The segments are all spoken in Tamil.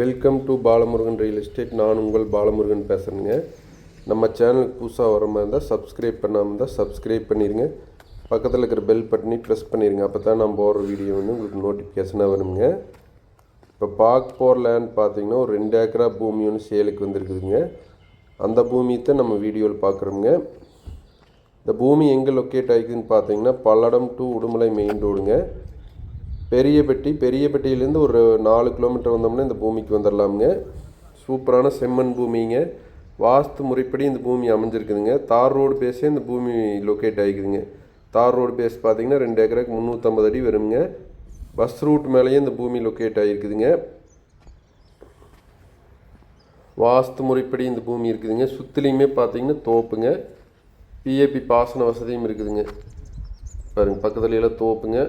Welcome to Balamurugan real estate நான் உங்கள் பாலமுருகன் பேசுகிறேங்க நம்ம சேனலுக்கு புதுசாக வர மாதிரி இருந்தால் சப்ஸ்கிரைப் பண்ணாமல் இருந்தால் சப்ஸ்கிரைப் பண்ணிடுங்க பக்கத்தில் இருக்கிற பெல் பட்டனி ப்ரெஸ் பண்ணிடுங்க அப்போ தான் நான் போடுற வீடியோ வந்து உங்களுக்கு நோட்டிஃபிகேஷனாக வருங்க. இப்போ பார்க்க போகிற லேண்ட் பார்த்தீங்கன்னா ஒரு ரெண்டு ஏக்கரா பூமி ஒன்று சேலுக்கு வந்திருக்குதுங்க. அந்த பூமியை நம்ம வீடியோவில் பார்க்குறோங்க இந்த பூமி எங்கே லொக்கேட் ஆகிக்குதுன்னு பார்த்தீங்கன்னா பல்லடம் டு உடுமலை மெயின் ரோடுங்க பெரியப்பட்டி பெரியப்பட்டியிலேருந்து ஒரு நாலு கிலோமீட்டர் வந்தோம்னா இந்த பூமிக்கு வந்துடலாமுங்க சூப்பரான செம்மண் பூமிங்க. வாஸ்து முறைப்படி இந்த பூமி அமைஞ்சிருக்குதுங்க. தார் ரோடு பேஸே இந்த பூமி லொக்கேட் ஆகிக்குதுங்க தார் ரோடு பேஸ் பார்த்தீங்கன்னா ரெண்டு ஏக்கருக்கு முந்நூற்றம்பது அடி வருங்க. பஸ் ரூட் மேலேயே இந்த பூமி லொக்கேட் ஆகிருக்குதுங்க வாஸ்து முறைப்படி இந்த பூமி இருக்குதுங்க. சுற்றிலையுமே பார்த்தீங்கன்னா தோப்புங்க. பிஏபி பாசன வசதியும் இருக்குதுங்க. பாருங்கள் பக்கத்துலையெல்லாம் தோப்புங்க.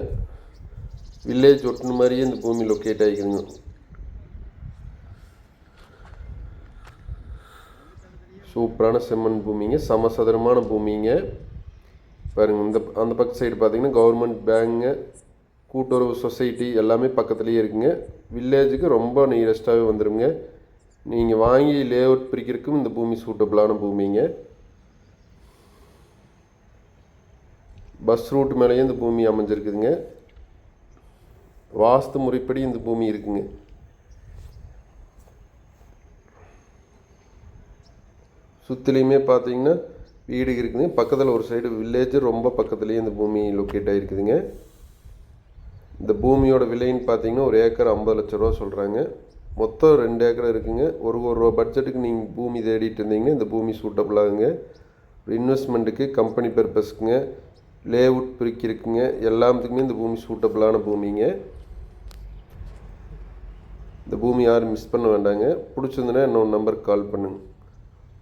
வில்லேஜ் ஒட்டுன மாதிரியே இந்த பூமி லொக்கேட் ஆகிக்குதுங்க சூப்பரான செம்மண் பூமிங்க சமசதுரமான பூமிங்க. பாருங்க இந்த அந்த பக்கம் சைடு பார்த்தீங்கன்னா கவர்மெண்ட் பேங்குங்க கூட்டுறவு சொசைட்டி எல்லாமே பக்கத்துலேயே இருக்குங்க. வில்லேஜுக்கு ரொம்ப நியரஸ்ட்டாகவே வந்துடுங்க நீங்கள் வாங்கி லே அவுட் பிரிக்கிறதுக்கும் இந்த பூமி சூட்டபிளான பூமிங்க. பஸ் ரூட் மேலேயே இந்த பூமி அமைஞ்சிருக்குதுங்க. வாஸ்து முறைப்படி இந்த பூமி இருக்குங்க. சுற்றிலையுமே பார்த்தீங்கன்னா வீடு இருக்குதுங்க. பக்கத்தில் ஒரு சைடு வில்லேஜ் ரொம்ப பக்கத்துலேயே இந்த பூமி லொக்கேட் ஆகிருக்குதுங்க இந்த பூமியோட விலைன்னு பார்த்தீங்கன்னா ஒரு ஏக்கர் ஐம்பது லட்ச ரூபா சொல்கிறாங்க மொத்தம் ரெண்டு ஏக்கர் இருக்குங்க. ஒரு ஒரு ரூபா பட்ஜெட்டுக்கு நீங்கள் பூமி தேடிட்டு இருந்தீங்கன்னா இந்த பூமி சூட்டபுளாகுங்க இன்வெஸ்ட்மெண்ட்டுக்கு கம்பெனி பர்பஸ்க்குங்க லேஅவுட் பிரிக்கிறதுக்குங்க. எல்லாத்துக்குமே இந்த பூமி சூட்டபுளான பூமிங்க. இந்த பூமி யாரும் மிஸ் பண்ண வேண்டாங்க. பிடிச்சிருந்துன்னா இன்னொரு நம்பருக்கு கால் பண்ணுங்க.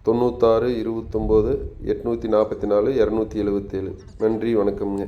தொண்ணூத்தாறு இருபத்தொம்போது எட்நூற்றி நாற்பத்தி நாலு இரநூத்தி எழுபத்தேழு நன்றி வணக்கம்ங்க.